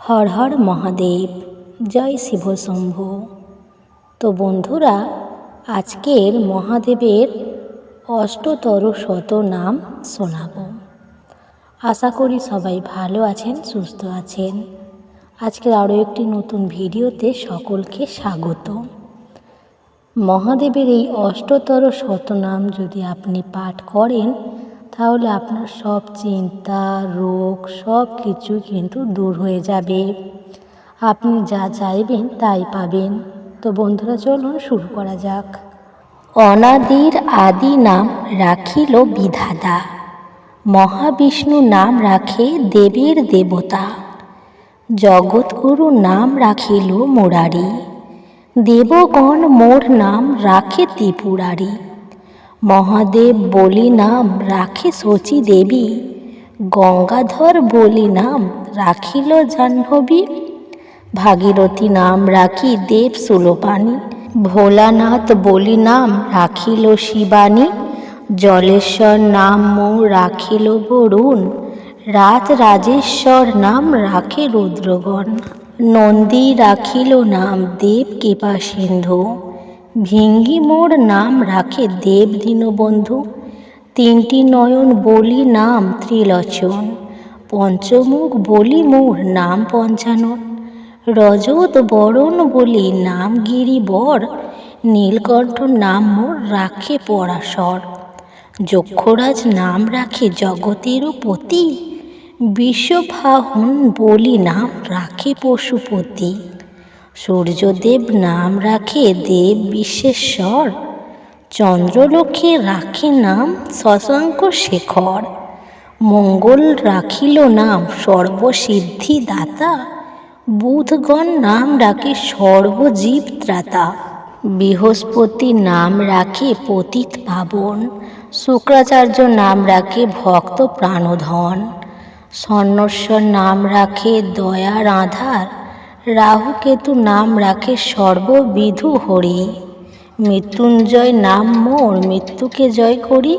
হর হর মহাদেব, জয় শিব শম্ভু। তো বন্ধুরা, আজকের মহাদেবের অষ্টতর শত নাম শোনাব। আশা করি সবাই ভালো আছেন, সুস্থ আছেন। আজকের আরও একটি নতুন ভিডিওতে সকলকে স্বাগত। মহাদেবের এই অষ্টতর শতনাম যদি আপনি পাঠ করেন তাহলে আপনার সব চিন্তা, রোগ, সব কিছু কিন্তু দূর হয়ে যাবে। আপনি যা চাইবেন তাই পাবেন। তো বন্ধুরা, চলুন শুরু করা যাক। অনাদির আদি নাম রাখিল বিধাতা। মহাবিষ্ণু নাম রাখে দেবীর দেবতা। জগৎগুরু নাম রাখিল মুরারি। দেবগণ মোর নাম রাখে ত্রিপুরারি। মহাদেব বলি নাম রাখে শচী দেবী, গঙ্গাধর বলি নাম রাখিল জাহ্নবী। ভাগীরথী নাম রাখি দেব সুলোপানি, ভোলানাথ বলি নাম রাখিল শিবানী, জলেশ্বর নাম মোর রাখিল বরুণ রাত রাজেশ্বর নাম রাখে রুদ্রগণ। নন্দী রাখিল নাম দেব কৃপা সিন্ধু। ভিঙ্গি মোর নাম রাখে দেব দীনবন্ধু। তিনটি নয়ন বলি নাম ত্রিলোচন। পঞ্চমুখ বলি মোর নাম পঞ্চানন। রজত বরণ বলি নাম গিরিবর। নীলকণ্ঠ নাম মোর রাখে পরাশর। যক্ষরাজ নাম রাখে জগতেরও পতি। বিশ্বভাহন বলি নাম রাখে পশুপতি। সূর্যদেব নাম রাখে দেব বিশ্বেশ্বর, চন্দ্রলোকে রাখে নাম শশাঙ্ক শেখর, মঙ্গল রাখিল নাম সর্বসিদ্ধি দাতা বুধগণ নাম রাখে সর্বজীব ত্রাতা, বৃহস্পতি নাম রাখে পতিত পাবন, শুক্রাচার্য নাম রাখে ভক্ত প্রাণধন স্বর্ণস্বর নাম রাখে দয়ার আধার রাহুকেতু নাম রাখে সর্ববিধু হরি। মৃত্যুঞ্জয় নাম মোর, মৃত্যুকে জয় করি।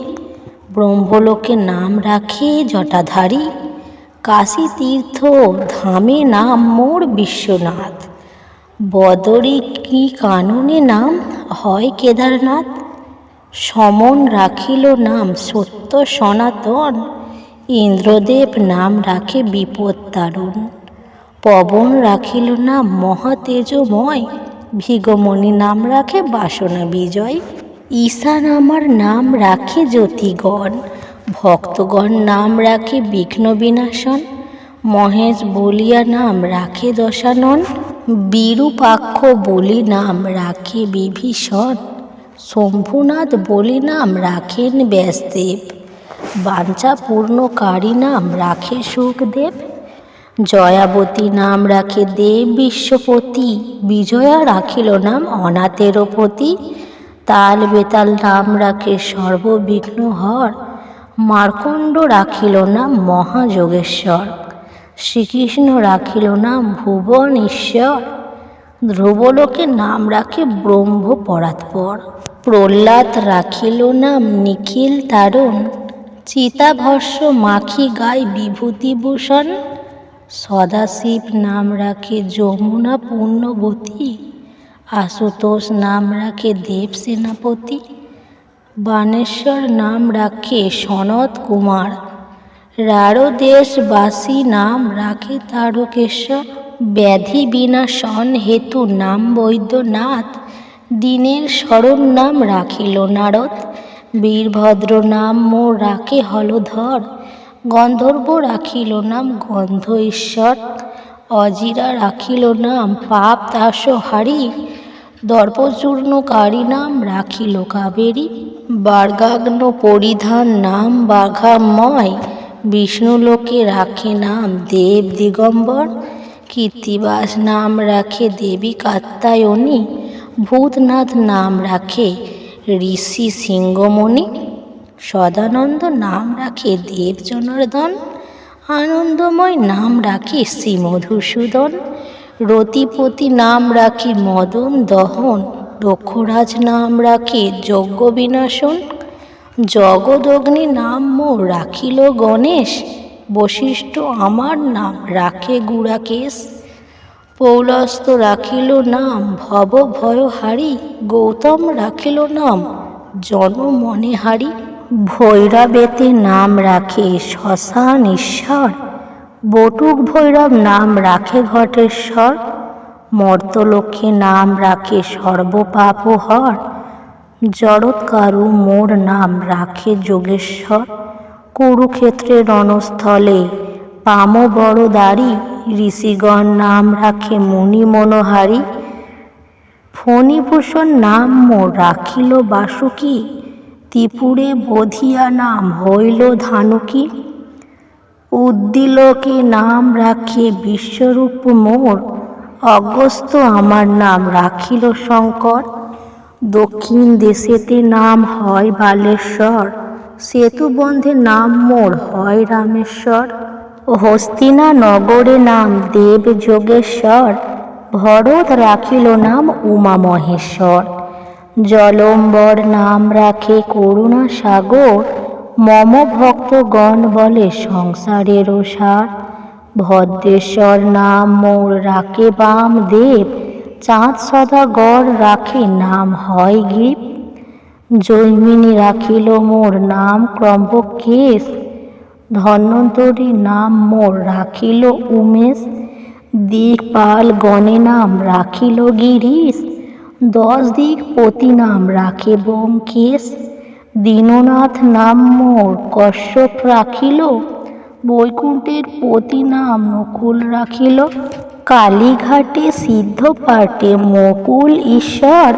ব্রহ্মলোকে নাম রাখে জটাধারী। কাশী তীর্থ ধামে নাম মোর বিশ্বনাথ। বদরি কি কাননে নাম হয় কেদারনাথ? সমন রাখিল নাম সত্য সনাতন। ইন্দ্রদেব নাম রাখে বিপদ তারুণ পবন রাখিল নাম মহাতেজময়। ভিগমণি নাম রাখে বাসনা বিজয়। ঈশান আমার নাম রাখে জ্যোতিগণ। ভক্তগণ নাম রাখে বিঘ্ন বিনাশন। মহেশ বলিয়া নাম রাখে দশানন। বিরূপাক্ষ বলি নাম রাখে বিভীষণ। শম্ভুনাথ বলি নাম রাখেন ব্যাসদেব। বাঞ্ছা পূর্ণকারী নাম রাখে সুখদেব। জয়াবতী নাম রাখে দেব বিশ্বপতি, বিজয়া রাখিল নাম অনাথেরও পতি তাল বেতাল নাম রাখে সর্ববিঘ্ন হর, মার্কণ্ড রাখিল নাম মহাযোগেশ্বর। শ্রীকৃষ্ণ রাখিল নাম ভুবন ঈশ্বর ধ্রুবলোকে নাম রাখে ব্রহ্ম পরাৎপর প্রহ্লাদ রাখিল নাম নিখিল তারণ চিতাভস্য মাখি গায় বিভূতিভূষণ সদাশিব নাম রাখে যমুনা পূর্ণবতী, আশুতোষ নাম রাখে দেব সেনাপতি, বানেশ্বর নাম রাখে সনত কুমার রারো দেশবাসী নাম রাখে তারকেশ্বর, ব্যাধি বিনাশন হেতু নাম বৈদ্যনাথ, দিনের স্মরণ নাম রাখিল নারদ, বীরভদ্র নাম মোর রাখে হলধর গন্ধর্ব রাখিল নাম গন্ধ ঈশ্বর অজিরা রাখিল নাম পাপ দাস হারি, দর্পচূর্ণকারী নাম রাখিল কাবেরী, বার্গাগ্ন পরিধান নাম বাঘাময়, বিষ্ণুলোকে রাখে নাম দেব দিগম্বর, কীর্তিবাস নাম রাখে দেবী কাত্তায়নী ভূতনাথ নাম রাখে ঋষি সিংহমণি সদানন্দ নাম রাখে দেব জনার্দন আনন্দময় নাম রাখে শ্রী মধুসূদন রতিপতি নাম রাখে মদন দহন। দক্ষরাজ নাম রাখে যজ্ঞ বিনাশন জগদগ্নি নাম মোর রাখিল গণেশ। বশিষ্ঠ আমার নাম রাখে গুড়াকেশ। পৌলস্ত রাখিল নাম ভব ভয় হারি গৌতম রাখিল নাম জন মনে হারি ভৈরবেতে নাম রাখে শ্মশান ঈশ্বর বটুক ভৈরব নাম রাখে ঘটেশ্বর। মর্তলক্ষ্মী নাম রাখে সর্বপাপ হর। জড়ৎকারু মোর নাম রাখে যোগেশ্বর। কুরুক্ষেত্রে রণস্থলে পাম বড় দাড়ি, ঋষিগণ নাম রাখে মুনি মনোহারী। ফণিভূষণ নাম মোর রাখিল বাসুকি। ত্রিপুরে বধিয়া নাম হইল ধানুকি। উদ্দিলকে নাম রাখে বিশ্বরূপ মোর, অগস্ত আমার নাম রাখিল শঙ্কর। দক্ষিণ দেশেতে নাম হয় বালেশ্বর সেতুবন্ধে নাম মোর হয় রামেশ্বর। হস্তিনা নগরে নাম দেব যোগেশ্বর, ভরত রাখিল নাম উমা মহেশ্বর। জলম্বর নাম রাখে করুণা সাগর। মম ভক্তগণ বলে সংসারেরও সার। ভদ্রেশ্বর নাম মোর রাখে বাম দেব চাঁদ সদা গড় রাখে, নাম হয় গ্রীপ জৈমিনী রাখিল মোর নাম ক্রম্বকেশ। ধন্বন্তরী নাম মোর রাখিল উমেশ। দিকপাল গণে নাম রাখিল গিরিশ। দশ দিক পতি নাম রাখে ব্যোমকেশ দীননাথ নাম মোর কশ্যপ রাখিল, বৈকুণ্ঠের পতি নাম নকুল রাখিল। কালীঘাটে সিদ্ধ পাটে মকুল ঈশ্বর,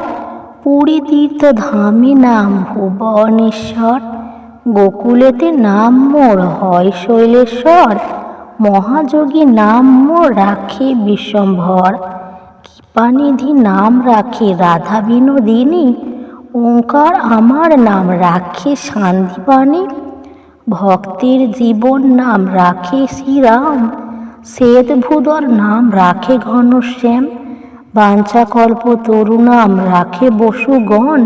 পুরী তীর্থ ধামে নাম ভুবনেশ্বর গোকুলেতে নাম মোর হয় শৈলেশ্বর, মহাযোগী নাম মোর রাখে বিশ্বম্ভর। কৃপানিধি নাম রাখে রাধা বিনোদিনী, ওঙ্কার আমার নাম রাখে শান্তিবাণী। ভক্তের জীবন নাম রাখে শ্রীরাম শ্বেতভূদর নাম রাখে ঘনশ্যাম, বাঞ্ছাকল্প তরু নাম রাখে বসুগণ,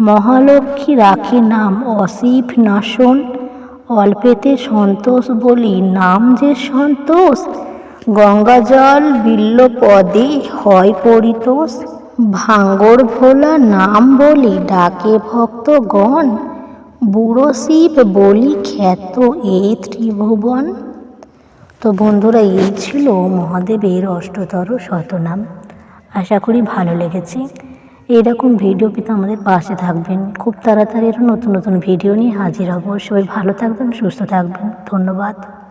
মহালক্ষ্মী রাখে নাম অসিফ নাশন। অল্পেতে সন্তোষ বলি, নাম যে সন্তোষ গঙ্গাজল বিল্ল পদে হয় পরিতোষ ভাঙ্গর ভোলা নাম বলি ডাকে ভক্তগণ, বুড়ো শিব বলি খ্যাত এই ত্রিভুবন। তো বন্ধুরা, এই ছিল মহাদেবের অষ্টতর শতনাম। আশা করি ভালো লেগেছে। এইরকম ভিডিও পেতে আমাদের পাশে থাকবেন। খুব তাড়াতাড়ি নতুন নতুন ভিডিও নিয়ে হাজির হব। সবাই ভালো থাকবেন, সুস্থ থাকবেন। ধন্যবাদ।